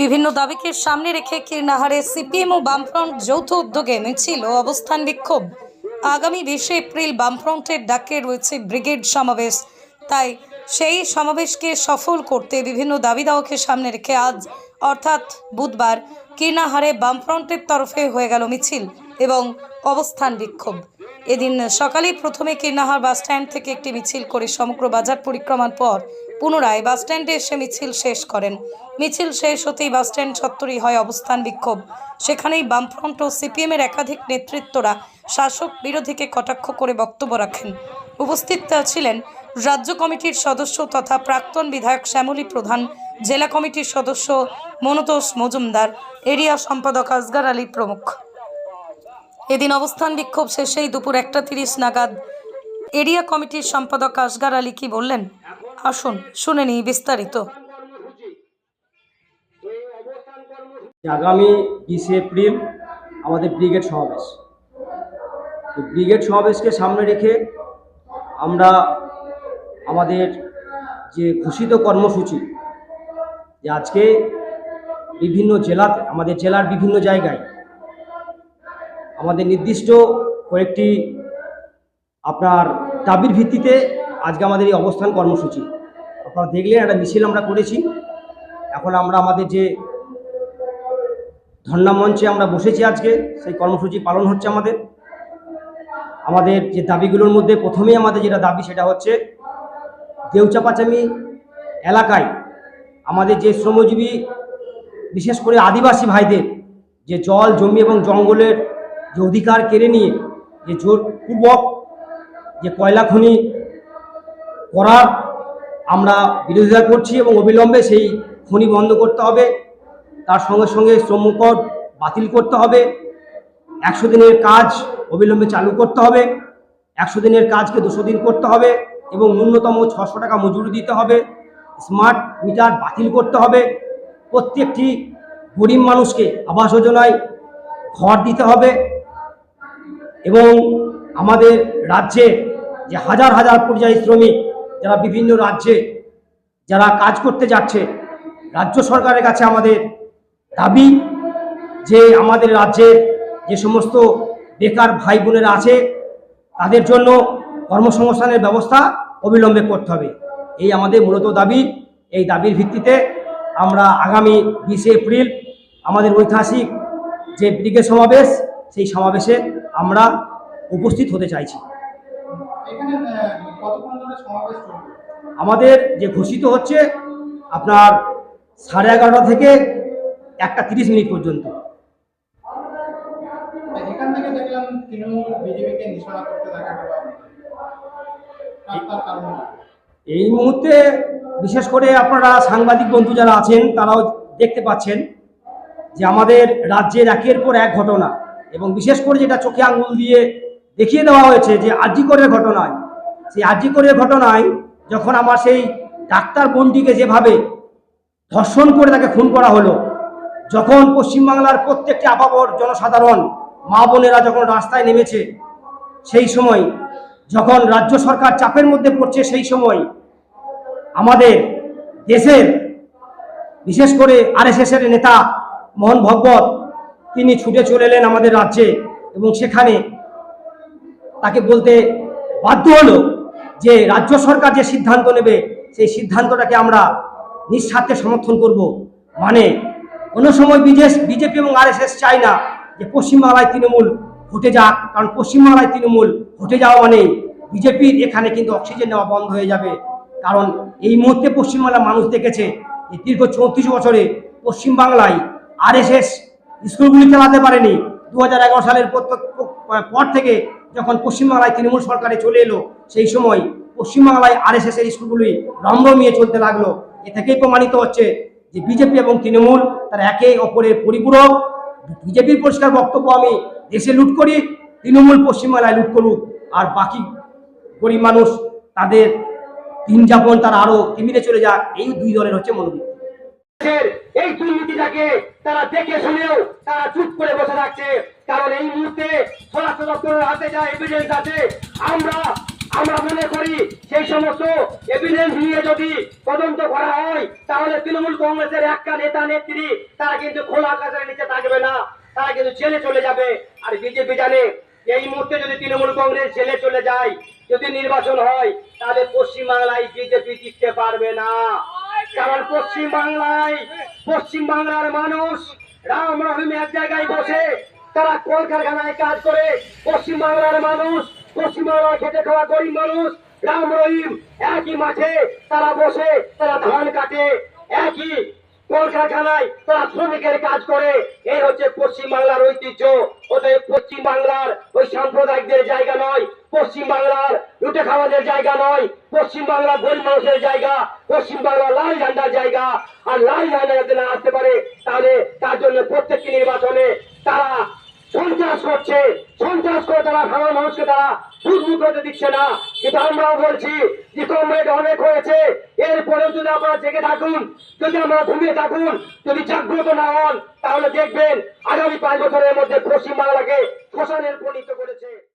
বিভিন্ন দাবিকে সামনে রেখে কীর্ণাহারে সিপিএম ও বামফ্রন্ট যৌথ উদ্যোগে মিছিল ও অবস্থান বিক্ষোভ। আগামী বিশে এপ্রিল বামফ্রন্টের ডাকে রয়েছে ব্রিগেড সমাবেশ। তাই সেই সমাবেশকে সফল করতে বিভিন্ন দাবি দাওয়াকে সামনে রেখে আজ, অর্থাৎ বুধবার, কীর্ণাহারে বামফ্রন্টের তরফে হয়ে গেল মিছিল। এবং অবস্থান বিক্ষোভ। এদিন সকালে প্রথমে কীর্ণাহার বাসস্ট্যান্ড থেকে একটি মিছিল করে সমগ্র বাজার পরিক্রমার পর পুনরায় বাসস্ট্যান্ডে এসে মিছিল শেষ করেন। মিছিল শেষ হতেই বাসস্ট্যান্ড চত্বরেই হয় অবস্থান বিক্ষোভ। সেখানেই বামফ্রন্ট ও সিপিএমের একাধিক নেতৃত্বরা শাসক বিরোধীকে কটাক্ষ করে বক্তব্য রাখেন। উপস্থিত ছিলেন রাজ্য কমিটির সদস্য তথা প্রাক্তন বিধায়ক শ্যামলী প্রধান, জেলা কমিটির সদস্য মনতোষ মজুমদার, এরিয়া সম্পাদক আসগার আলী প্রমুখ। এদিন অবস্থান বিক্ষোভ শেষেই দুপুর একটা তিরিশ নাগাদ এরিয়া কমিটির সম্পাদক আসগার আলী কি বললেন? আসুন, শুনে নিই বিস্তারিত। আগামী বিশে এপ্রিল আমাদের ব্রিগেড সমাবেশ। তো ব্রিগেড সমাবেশকে সামনে রেখে আমরা আমাদের যে ঘোষিত কর্মসূচি, যে আজকে বিভিন্ন জেলাতে, আমাদের জেলার বিভিন্ন জায়গায় আমাদের নির্দিষ্ট কয়েকটি আপনার দাবির ভিত্তিতে আজকে আমাদের এই অবস্থান কর্মসূচি। আপনারা দেখলেন একটা মিছিল আমরা করেছি। এখন আমরা আমাদের যে ধর্ণা মঞ্চে আমরা বসেছি আজকে, সেই কর্মসূচি পালন হচ্ছে আমাদের। আমাদের যে দাবিগুলোর মধ্যে প্রথমেই আমাদের যেটা দাবি সেটা হচ্ছে, দেউচাপাচামি এলাকায় আমাদের যে শ্রমজীবী, বিশেষ করে আদিবাসী ভাইদের যে জল, জমি এবং জঙ্গলের যে অধিকার কেড়ে নিয়ে যে জোরপূর্বক যে কয়লা খনি করার আমরা বিরোধিতা করছি এবং অবিলম্বে সেই খনি বন্ধ করতে হবে। তার সঙ্গে সঙ্গে শ্রমকর বাতিল করতে হবে। একশো দিনের কাজ অবিলম্বে চালু করতে হবে। একশো দিনের কাজকে দুশো দিন করতে হবে এবং ন্যূনতম ছশো টাকা মজুরি দিতে হবে। স্মার্ট মিটার বাতিল করতে হবে। প্রত্যেকটি গরিব মানুষকে আবাস যোজনায় ঘর দিতে হবে। এবং আমাদের রাজ্যে যে হাজার হাজার পরিযায়ী শ্রমিক যারা বিভিন্ন রাজ্যে যারা কাজ করতে যাচ্ছে, রাজ্য সরকারের কাছে আমাদের দাবি যে আমাদের রাজ্যের যে সমস্ত বেকার ভাই বোনেরা আছে, তাদের জন্য কর্মসংস্থানের ব্যবস্থা অবিলম্বে করতে হবে। এই আমাদের মূলত দাবি। এই দাবির ভিত্তিতে আমরা আগামী বিশে এপ্রিল আমাদের ঐতিহাসিক যে ব্রিগেড সমাবেশ, সেই সমাবেশে আমরা উপস্থিত হতে চাইছি। আমাদের যে ঘোষিত হচ্ছে আপনার সাড়ে এগারোটা থেকে একটা তিরিশ মিনিট পর্যন্ত? এই মুহূর্তে বিশেষ করে আপনারা সাংবাদিক বন্ধু যারা আছেন তারাও দেখতে পাচ্ছেন যে আমাদের রাজ্যের একের পর এক ঘটনা। এবং বিশেষ করে যেটা চোখে আঙুল দিয়ে দেখিয়ে দেওয়া হয়েছে যে আর্জিকরের ঘটনায়, সেই আর্জিকরের ঘটনায় যখন আমার সেই ডাক্তার বোনটিকে যেভাবে ধর্ষণ করে তাকে খুন করা হলো, যখন পশ্চিমবাংলার প্রত্যেকটি আপাবর জনসাধারণ, মা বোনেরা যখন রাস্তায় নেমেছে, সেই সময় যখন রাজ্য সরকার চাপের মধ্যে পড়ছে, সেই সময় আমাদের দেশের বিশেষ করে আরএসএসের নেতা মোহন ভগবত তিনি ছুটে চলে এলেন আমাদের রাজ্যে এবং সেখানে তাকে বলতে বাধ্য হলো যে রাজ্য সরকার যে সিদ্ধান্ত নেবে, সেই সিদ্ধান্তটাকে আমরা নিঃস্বার্থে সমর্থন করব। মানে কোনো সময় বিজেস বিজেপি এবং আরএসএস চায় না যে পশ্চিমবাংলায় তৃণমূল হটে যাক, কারণ পশ্চিমবাংলায় তৃণমূল হটে যাওয়া মানে বিজেপির এখানে কিন্তু অক্সিজেন নেওয়া বন্ধ হয়ে যাবে। কারণ এই মুহূর্তে পশ্চিমবাংলার মানুষ দেখেছে যে দীর্ঘ চৌত্রিশ বছরে পশ্চিমবাংলায় আরএসএস স্কুলগুলি চালাতে পারেনি। দু হাজার এগারো সালের পর থেকে যখন পশ্চিমবাংলায় তৃণমূল সরকারে চলে এলো, সেই সময় পশ্চিমবাংলায় আরএসএস এর স্কুলগুলি রমরমিয়ে চলতে লাগল। এ থেকেই প্রমাণিত হচ্ছে যে বিজেপি এবং তৃণমূল তারা একে অপরের পরিপূরক। বিজেপির পরিষ্কার বক্তব্য আমি দেশে লুট করি, তৃণমূল পশ্চিমবাংলায় লুট করুক। আর বাকি গরিব মানুষ, তাদের দিন যাপন তারা আরও তিমিরে চলে যাক। এই দুই দলের হচ্ছে মনোবৃত্তি দেশের এই দুর্নীতিটাকে তারা দেখে শুনেও তারা চুপ করে বসে থাকছে। কারণ এই মুহূর্তে স্বরাষ্ট্র দপ্তরের হাতে যা এভিডেন্স আছে, আমরা আমরা মনে করি সেই সমস্ত এভিডেন্স নিয়ে যদি তদন্ত করা হয়, তাহলে তৃণমূল কংগ্রেসের একটা নেতা, নেত্রী, তারা কিন্তু খোলা আকাশের নিচে থাকবে না। তারা কিন্তু জেলে চলে যাবে। আর বিজেপি জানে, এই মুহূর্তে যদি তৃণমূল কংগ্রেস জেলে চলে যায়, যদি নির্বাচন হয়, তাহলে পশ্চিমবাংলায় বিজেপি জিততে পারবে না। কারণ পশ্চিম বাংলায় পশ্চিম বাংলার মানুষ, রাম রহিম এক জায়গায় বসে, তারা কলকারখানায় কাজ করে। পশ্চিম বাংলার মানুষ পশ্চিম বাংলার খেটে খাওয়া গরিব মানুষ, রাম রহিম একই মাঠে তারা বসে, তারা ধান কাটে, একই কলকারখানায় তারা শ্রমিকের কাজ করে, এই হচ্ছে পশ্চিম বাংলার ঐতিহ্য। অতএব পশ্চিম বাংলার ওই সাম্প্রদায়িকদের জায়গা নয় পশ্চিম বাংলার লুটে খাওয়াদের জায়গা নয় পশ্চিম বাংলার গরিব মানুষের জায়গা পশ্চিম বাংলার লাল ঝান্ডার জায়গা। আর লাল ঝান্ডা যাতে না আসতে পারে, তাহলে তার জন্য প্রত্যেকটি নির্বাচনে তারা সন্ত্রাস করছে। সন্ত্রাস করে তারা সাধারণ মানুষকে তারা বুঝবুঝ করতে দিচ্ছে না। কিন্তু আমরাও বলছি যে কমরেড অনেক হয়েছে। এরপরেও যদি আপনারা জেগে থাকুন, যদি আমরা ঘুমিয়ে থাকুন, যদি জাগ্রত না হন, তাহলে দেখবেন আগামী পাঁচ বছরের মধ্যে পশ্চিম বাংলাকে শ্মশানের পরিণত করেছে।